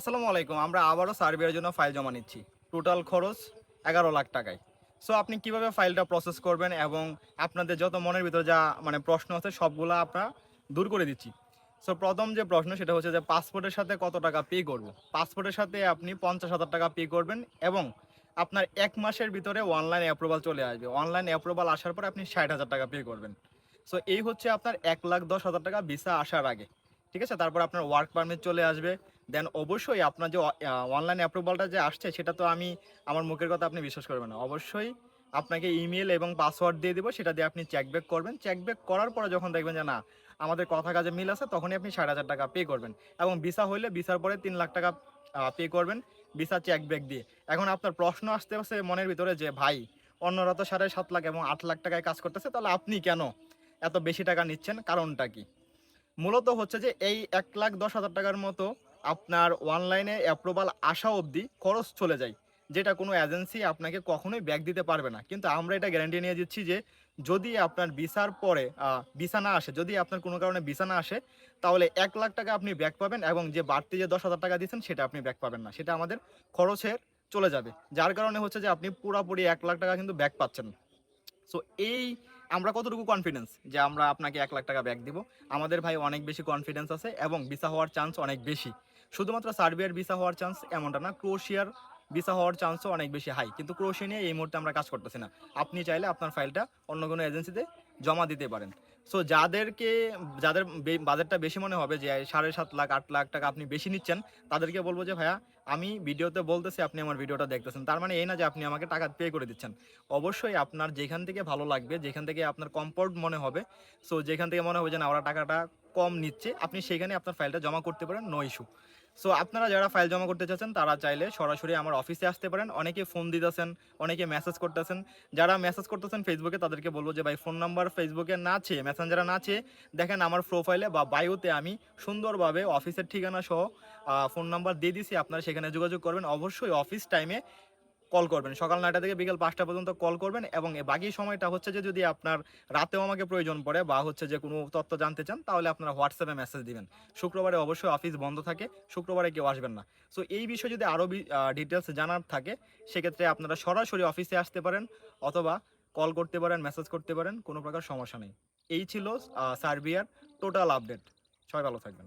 আসসালামু আলাইকুম, আমরা আবারও সার্ভের জন্য ফাইল জমা নিচ্ছি। টোটাল খরচ এগারো লাখ টাকায়। সো আপনি কীভাবে ফাইলটা প্রসেস করবেন এবং আপনাদের যত মনের ভিতরে যা মানে প্রশ্ন আছে, সবগুলো আমরা দূর করে দিচ্ছি। সো প্রথম যে প্রশ্ন, সেটা হচ্ছে যে পাসপোর্টের সাথে কত টাকা পে করব? পাসপোর্টের সাথে আপনি পঞ্চাশ হাজার টাকা পে করবেন এবং আপনার এক মাসের ভিতরে অনলাইন অ্যাপ্রুভাল চলে আসবে। অনলাইন অ্যাপ্রুভাল আসার পরে আপনি ষাট হাজার টাকা পে করবেন। সো এই হচ্ছে আপনার এক লাখ দশ হাজার টাকা ভিসা আসার আগে। ঠিক আছে? তারপর আপনার ওয়ার্ক পারমিট চলে আসবে। দেন অবশ্যই আপনার যে অনলাইন অ্যাপ্রুভালটা যে আসছে, সেটা তো আমি, আমার মুখের কথা আপনি বিশ্বাস করবেন না। অবশ্যই আপনাকে ইমেল এবং পাসওয়ার্ড দিয়ে দেবো, সেটা দিয়ে আপনি চেক ব্যাক করবেন। চেক ব্যাক করার পরে যখন দেখবেন যে, না, আমাদের কথা কাজে মিল আছে, তখনই আপনি ষাট হাজার টাকা পে করবেন। এবং ভিসা হইলে ভিসার পরে তিন লাখ টাকা পে করবেন ভিসা চেক ব্যাক দিয়ে। এখন আপনার প্রশ্ন আসতে আসতে মনের ভিতরে যে, ভাই, অন্যরা তো সাড়ে সাত লাখ এবং আট লাখ টাকায় কাজ করতেছে, তাহলে আপনি কেন এত বেশি টাকা নিচ্ছেন? কারণটা কি? মূলত হচ্ছে যে, এই এক লাখ দশ হাজার টাকার মতো আপনার অনলাইনে অ্যাপ্রুভাল আসা অবধি খরচ চলে যায়। যেটা কোনো এজেন্সি আপনাকে কখনোই ব্যাক দিতে পারবে না। কিন্তু আমরা এটা গ্যারান্টি নিয়ে দিচ্ছি যে, যদি আপনার ভিসার পরে ভিসা না আসে, যদি আপনার কোনো কারণে ভিসা না আসে, তাহলে এক লাখ টাকা আপনি ব্যাক পাবেন এবং যে বাড়তি যে দশ হাজার টাকা দিচ্ছেন সেটা আপনি ব্যাক পাবেন না। সেটা আমাদের খরচের চলে যাবে। যার কারণে হচ্ছে যে, আপনি পুরোপুরি এক লাখ টাকা কিন্তু ব্যাক পাচ্ছেন সো এই আমরা কতটুকু কনফিডেন্স যে আমরা আপনাকে এক লাখ টাকা ব্যাক দিব? আমাদের ভাই অনেক বেশি কনফিডেন্স আছে এবং ভিসা হওয়ার চান্স অনেক বেশি। শুধুমাত্র সার্বিয়ার ভিসা হওয়ার চান্স এমনটা না ক্রোশিয়ার ভিসা হওয়ার চান্সও অনেক বেশি হাই কিন্তু ক্রোশিয়া নিয়ে এই মুহূর্তে আমরা কাজ করতেছি না। আপনি চাইলে আপনার ফাইলটা অন্য কোনো এজেন্সিতে জমা দিতে পারেন। সো যাদেরকে, যাদের বাজেটটা বেশি মনে হবে যে সাড়ে সাত লাখ, আট লাখ টাকা আপনি বেশি নিচ্ছেন, তাদেরকে বলব যে ভাইয়া আমি ভিডিওতে বলতেছি, আপনি আমার ভিডিওটা দেখতেছেন। তার মানে এই না যে আপনি আমাকে টাকা পে করে দিচ্ছেন। অবশ্যই আপনার যেখান থেকে ভালো লাগবে, যেখান থেকে আপনার কমফোর্ট মনে হবে সো যেখান থেকে মনে হবে যে না, ওরা টাকাটা কম নিচ্ছে, আপনি সেখানে আপনার ফাইলটা জমা করতে পারেন নো ইস্যু সো আপনারা যারা ফাইল জমা করতে চাচ্ছেন, তারা চাইলে সরাসরি আমার অফিসে আসতে পারেন। অনেকে ফোন দিতেছেন, অনেকে মেসেজ করতেছেন। যারা মেসেজ করতেছেন ফেসবুকে তাদেরকে বলব যে, ভাই ফোন নাম্বার ফেসবুকে না চেয়ে মেসেঞ্জারে না চেয়ে দেখেন আমার প্রোফাইলে বা বায়োতে আমি সুন্দরভাবে অফিসের ঠিকানা সহ ফোন নাম্বার দিয়ে দিছি, আপনারা সেখানে যোগাযোগ করবেন, অবশ্যই অফিস টাইমে কল করবেন। সকাল নয়টা থেকে বিকেল পাঁচটা পর্যন্ত কল করবেন এবং বাকি সময়টা হচ্ছে যে যদি আপনার রাতেও আমাকে প্রয়োজন পড়ে বা হচ্ছে যে কোনো তথ্য জানতে চান, তাহলে আপনারা হোয়াটসঅ্যাপে মেসেজ দিবেন। শুক্রবারে অবশ্যই অফিস বন্ধ থাকে, শুক্রবারে কেউ আসবেন না। সো এই বিষয়ে যদি আরও ডিটেলস জানার থাকে, সেক্ষেত্রে আপনারা সরাসরি অফিসে আসতে পারেন অথবা কল করতে পারেন মেসেজ করতে পারেন, কোনো প্রকার সমস্যা নেই। এই ছিল সার্বিয়ার টোটাল আপডেট সবাই ভালো থাকবেন।